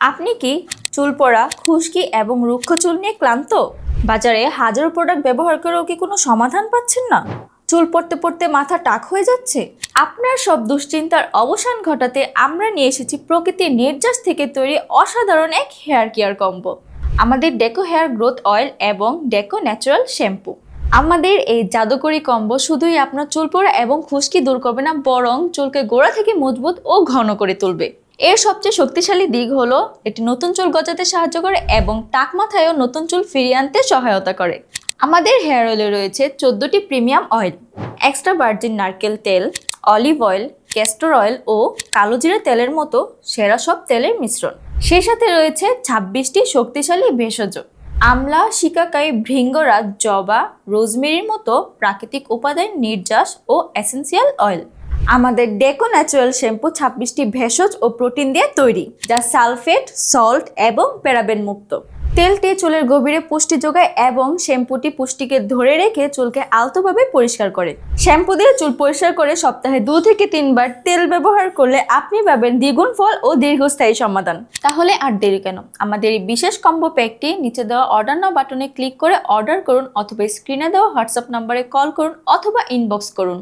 আপনি কি চুল পড়া, খুশকি এবং রুক্ষ চুল নিয়ে ক্লান্ত? বাজারে হাজারো প্রোডাক্ট ব্যবহার করেও কি কোনো সমাধান পাচ্ছেন না? চুল পড়তে পড়তে মাথা টাক হয়ে যাচ্ছে? আপনার সব দুশ্চিন্তার অবসান ঘটাতে আমরা নিয়ে এসেছি প্রকৃতির নির্যাস থেকে তৈরি অসাধারণ এক হেয়ার কেয়ার কম্বো আমাদের ডেকো হেয়ার গ্রোথ অয়েল এবং ডেকো ন্যাচারাল শ্যাম্পু আমাদের এই জাদুকরি কম্বো শুধুই আপনার চুল পড়া এবং খুশকি দূর করবে না, বরং চুলকে গোড়া থেকে মজবুত ও ঘন করে তুলবে। এর সবচেয়ে শক্তিশালী দিক হলো, এটি নতুন চুল গজাতে সাহায্য করে এবং টাক মাথায়ও নতুন চুল ফিরিয়ে আনতে সহায়তা করে। আমাদের হেয়ার অয়েলে রয়েছে চোদ্দোটি প্রিমিয়াম অয়েল, এক্সট্রা ভার্জিন নারকেল তেল, অলিভ অয়েল, ক্যাস্টর অয়েল ও কালোজিরা তেলের মতো সেরা সব তেলের মিশ্রণ। সেই সাথে রয়েছে ছাব্বিশটি শক্তিশালী ভেষজ, আমলা, শিকাকাই ভৃঙ্গরা জবা, রোজমেরির মতো প্রাকৃতিক উপাদান, নির্যাস ও এসেন্সিয়াল অয়েল। আমাদের ডেকো ন্যাচারাল শ্যাম্পু ছাব্বিশটি ভেষজ ও প্রোটিন দিয়ে তৈরি, যা সালফেট, সল্ট এবং প্যারাবেন মুক্ত। তেলটি চুলের গভীরে পুষ্টি যোগায় এবং শ্যাম্পুটি পুষ্টিকে ধরে রেখে চুলকে আলতোভাবে পরিষ্কার করে। শ্যাম্পু দিয়ে চুল পরিষ্কার করে সপ্তাহে দু থেকে তিনবার তেল ব্যবহার করলে আপনি পাবেন দ্বিগুণ ফল ও দীর্ঘস্থায়ী সমাধান। তাহলে আর দেরি কেন? আমাদের এই বিশেষ কম্বো প্যাকটি নিচে দেওয়া অর্ডার নাও বাটনে ক্লিক করে অর্ডার করুন অথবা স্ক্রিনে দেওয়া হোয়াটসঅ্যাপ নম্বরে কল করুন অথবা ইনবক্স করুন।